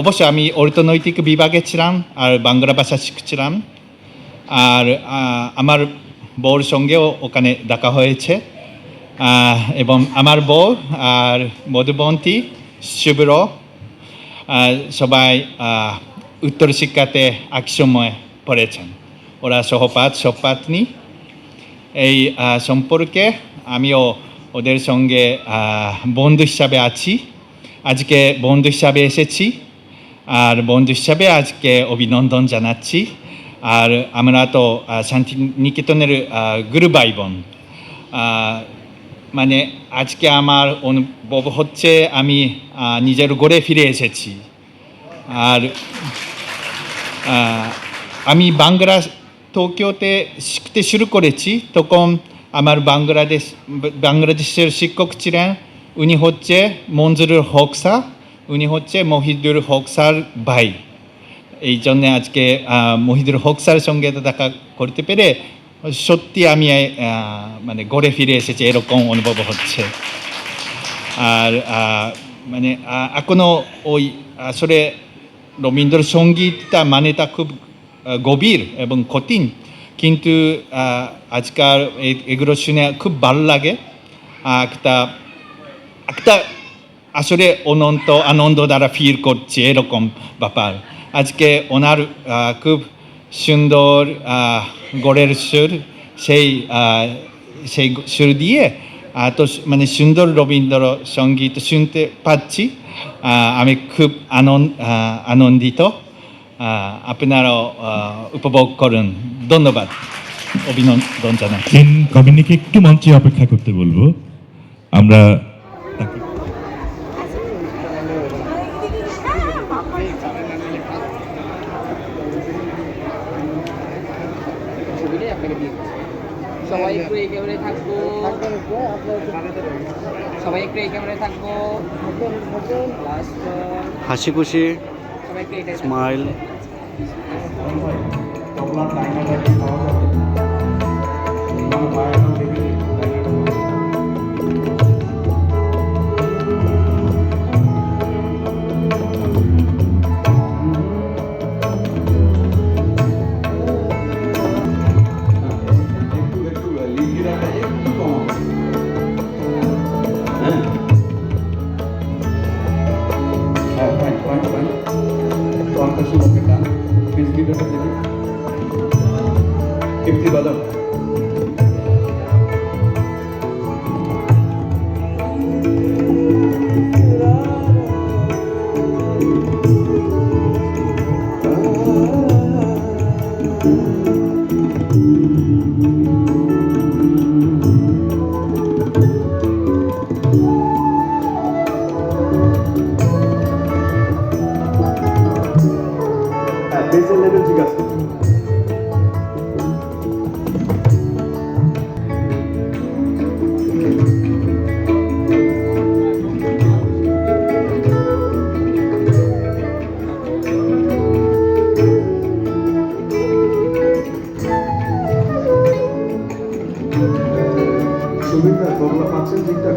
অবশ্যই আমি অর্থনৈতিক বিভাগে ছিলাম আর বাংলা ভাষা শিখছিলাম। আর আমার বউর সঙ্গেও ওখানে দেখা হয়েছে। এবং আমার বউ আর মধুবন্তী, শিবির সবাই উত্তর শিক্ষাতে এক সময় পড়েছেন। ওরা সহপাত সহপাত্নী এই সম্পর্কে আমিও ওদের সঙ্গে বন্ধু হিসাবে আছি। আজকে বন্ধু হিসাবে এসেছি। আর বন্ধু হিসাবে আজকে অভিনন্দন জানাচ্ছি। আর আমরা তো শান্তিনিকেতনের গুরু ভাই বোন মানে আজকে আমার অনুভব হচ্ছে আমি নিজের গড়ে ফিরে এসেছি। আর আমি বাংলা টোকিওতে শিখতে শুরু করেছি। তখন আমার বাংলাদেশ, বাংলাদেশের শিক্ষক ছিলেন। উনি হচ্ছে মঞ্জুরুল হক স্যার। উনি হচ্ছে মহিদুর হক স্যার ভাই। এই জন্যে আজকে মহিদুর হক স্যারের সঙ্গে দেখা করতে পেরে সত্যি আমি মানে গড়ে ফিরে এসেছি, এরকম অনুভব হচ্ছে। আর মানে এখনও ওই আসলে রবীন্দ্রসঙ্গীতটা মানেটা খুব গভীর এবং কঠিন। কিন্তু আজকাল এগুলো শুনে খুব ভালো লাগে। একটা একটা আসলে অনন্ত আনন্দ দ্বারা ফির করছে এরকম ব্যাপার। আজকে ওনার খুব সুন্দর গড়ের সুর সেই সেই সুর দিয়ে তো মানে সুন্দর রবীন্দ্র সংগীত শুনতে পাচ্ছি। আমি খুব আনন্দ আনন্দিত। আহ, আপনারাও উপভোগ করুন। ধন্যবাদ অভিনন্দন চেন কমিউনিকে একটু মঞ্চে অপেক্ষা করতে বলব। আমরা আপনাকে দিয়ে সবাই একটু এই ক্যামেরায় থাকব। সবাই একটু এই ক্যামেরায় থাকব। হাসি খুশি সবাই একটু। Smile Kipti Badam. Base level ঠিক আছে সুবিধা তোমরা পাচ্ছেন ঠিকঠাক।